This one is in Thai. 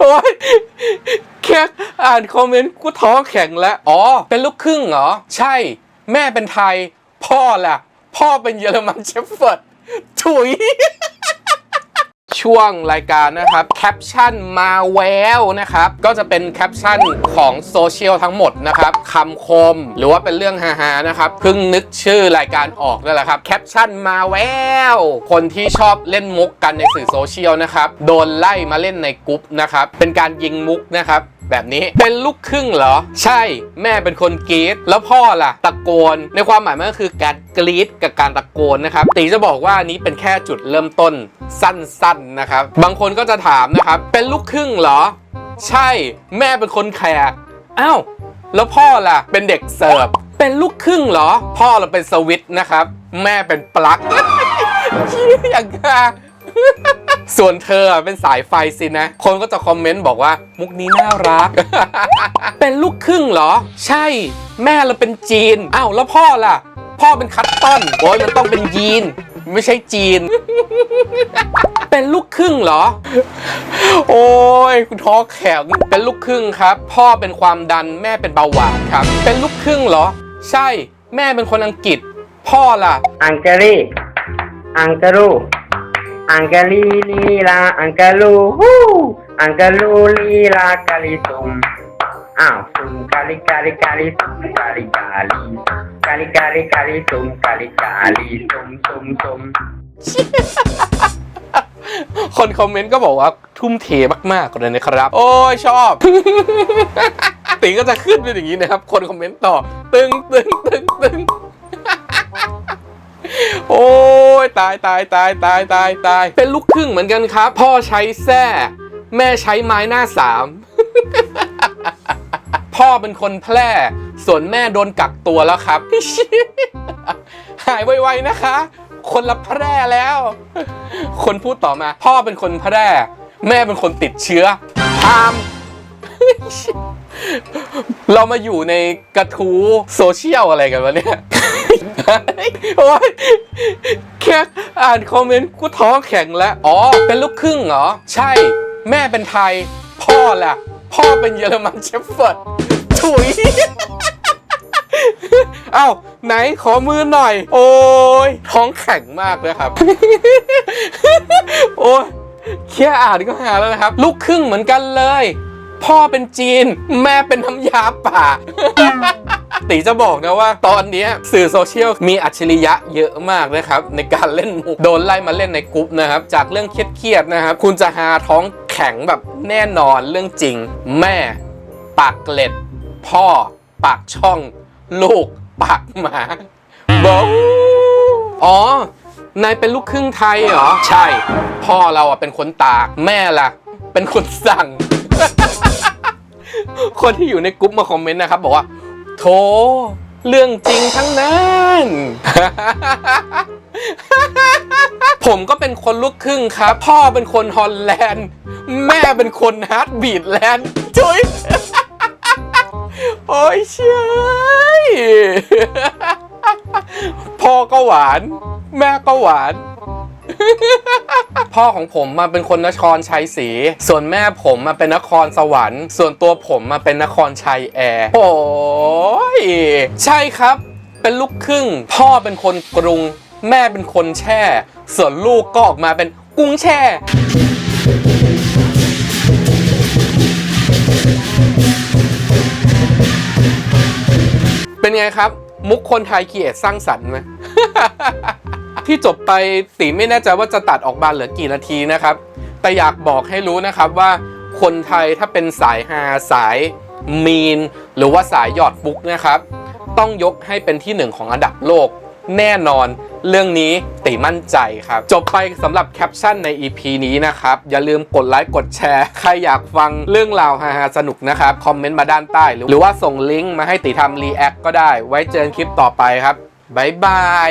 โอ้ยแค่อ่านคอมเมนต์กูท้อแข็งแล้ว อ๋อ เป็นลูกครึ่งเหรอ ใช่ แม่เป็นไทย พ่อล่ะ พ่อเป็นเยอรมันเชฟเฟิร์ดถุย ช่วงรายการนะครับแคปชั่นมาแววนะครับก็จะเป็นแคปชั่นของโซเชียลทั้งหมดนะครับคำคมหรือว่าเป็นเรื่องฮาๆนะครับเพิ่งนึกชื่อรายการออกนั่นแหละครับแคปชั่นมาแววคนที่ชอบเล่นมุกกันในสื่อโซเชียลนะครับโดนไล่มาเล่นในกรุ๊ปนะครับเป็นการยิงมุกนะครับ แบบนี้เป็นลูกครึ่งเหรอ ใช่แม่เป็นคนกรีดแล้วพ่อล่ะ ตะโกน ในความหมายมันก็คือการกรีดกับการตะโกนนะครับตีจะบอกว่านี้เป็นแค่จุดเริ่มต้นสั้นๆนะครับ บางคนก็จะถามนะครับ เป็นลูกครึ่งเหรอ ใช่แม่เป็นคนแขกอ้าวแล้วพ่อล่ะ เป็นเด็กเสิร์ฟเป็นลูกครึ่งเหรอ พ่อเราเป็นสวิตนะครับ แม่เป็นปลั๊กอย่างกา ส่วนเธอเป็นสายไฟสินะ คนก็จะคอมเมนต์บอกว่า มุกนี้น่ารัก เป็นลูกครึ่งเหรอ ใช่ แม่เราเป็นจีนอ้าวแล้วพ่อล่ะ พ่อเป็นคัตตอนโอ้ยมันต้องเป็นยีน ไม่ใช่จีน เป็นลูกครึ่งเหรอ โอ้ยคุณท้อแข็งเป็นลูกครึ่งครับ พ่อเป็นความดันแม่เป็นเบาหวานครับ เป็นลูกครึ่งเหรอ ใช่ แม่เป็นคนอังกฤษ พ่อล่ะ อังกะลีอังกะลู อังกะลีลีลาอังกะลูฮูอังกะลูลีลากะลิซุมอ้าวซุมกะลิกะลิกะลิซุมกะลิกะลีกะลิกะลิกะลิซุมกะลิกะลีซุมซุมซุมคนคอมเมนต์ก็บอกว่าทุ่มเทมากๆเลยนะครับ โอ้ยชอบตีก็จะขึ้นเป็นอย่างนี้นะครับ คนคอมเมนต์ต่อ ตึงตึงตึงตึง โอ้ยตายตายตายตายตายตาย เป็นลูกครึ่งเหมือนกันครับ พ่อใช้แส้แม่ใช้ไม้หน้าสาม พ่อเป็นคนแพร่ ส่วนแม่โดนกักตัวแล้วครับ หายไวๆนะคะ คนละแพร่แล้ว คนพูดต่อมา พ่อเป็นคนแพร่ แม่เป็นคนติดเชื้อพามเรามาอยู่ในกระทู้โซเชียลอะไรกันวะเนี่ย โอ้ยแค่อ่านคอมเมนต์กูท้อแข็งแล้ว อ๋อ เป็นลูกครึ่งเหรอ ใช่ แม่เป็นไทย พ่อล่ะ พ่อเป็นเยอรมันเชฟเฟิร์ดถุยเอ้าไหนขอมือหน่อย โอ้ยท้องแข็งมากเลยครับ โอ้ยแค่อ่านก็หาแล้วนะครับ ลูกครึ่งเหมือนกันเลย พ่อเป็นจีน แม่เป็นน้ำยาป่า ตีจะบอกนะว่าตอนนี้สื่อโซเชียลมีอัจฉริยะเยอะมากนะครับ ในการเล่นมุกโดนไล่มาเล่นในกรุ๊ปนะครับ จากเรื่องเครียดๆนะครับ คุณจะหาท้องแข็งแบบแน่นอนเรื่องจริง แม่ปากเกล็ด พ่อปากช่อง ลูกปากหมาบอกอ๋อนายเป็นลูกครึ่งไทยเหรอ ใช่ พ่อเราอะเป็นคนตาก แม่ล่ะ เป็นคนสั่ง คนที่อยู่ในกรุ๊ปมาคอมเมนต์นะครับ บอกว่า โถ เรื่องจริงทั้งนั้น ผมก็เป็นคนลูกครึ่งครับ พ่อเป็นคนฮอลแลนด์ แม่เป็นคนฮาร์ดบีดแลนด์จุยโอ้ยเชยพ่อก็หวาน แม่ก็หวาน พ่อของผมมาเป็นคนนครชัยศรี ส่วนแม่ผมมาเป็นนครสวรรค์ ส่วนตัวผมมาเป็นนครชัยแอร์ โอ้ย ใช่ครับ เป็นลูกครึ่ง พ่อเป็นคนกรุง แม่เป็นคนแช่ ส่วนลูกก็ออกมาเป็นกุ้งแช่เป็นไงครับ มุกคนไทยเกียรติสร้างสรรค์ไหม ที่จบไปตีไม่แน่ใจว่าจะตัดออกมาเหลือกี่นาทีนะครับ แต่อยากบอกให้รู้นะครับว่าคนไทยถ้าเป็นสายฮาสายมีน หรือว่าสายหยอดฟุกนะครับ ต้องยกให้เป็นที่หนึ่งของอันดับโลก แน่นอนเรื่องนี้ติมั่นใจครับ จบไปสำหรับแคปชั่นใน EP นี้นะครับ อย่าลืมกดไลค์กดแชร์ ใครอยากฟังเรื่องราวฮาๆสนุกนะครับ คอมเมนต์มาด้านใต้ หรือหรือว่าส่งลิงก์มาให้ติทำรีแอคก็ได้ ไว้เจอกันคลิปต่อไปครับ บ๊ายบาย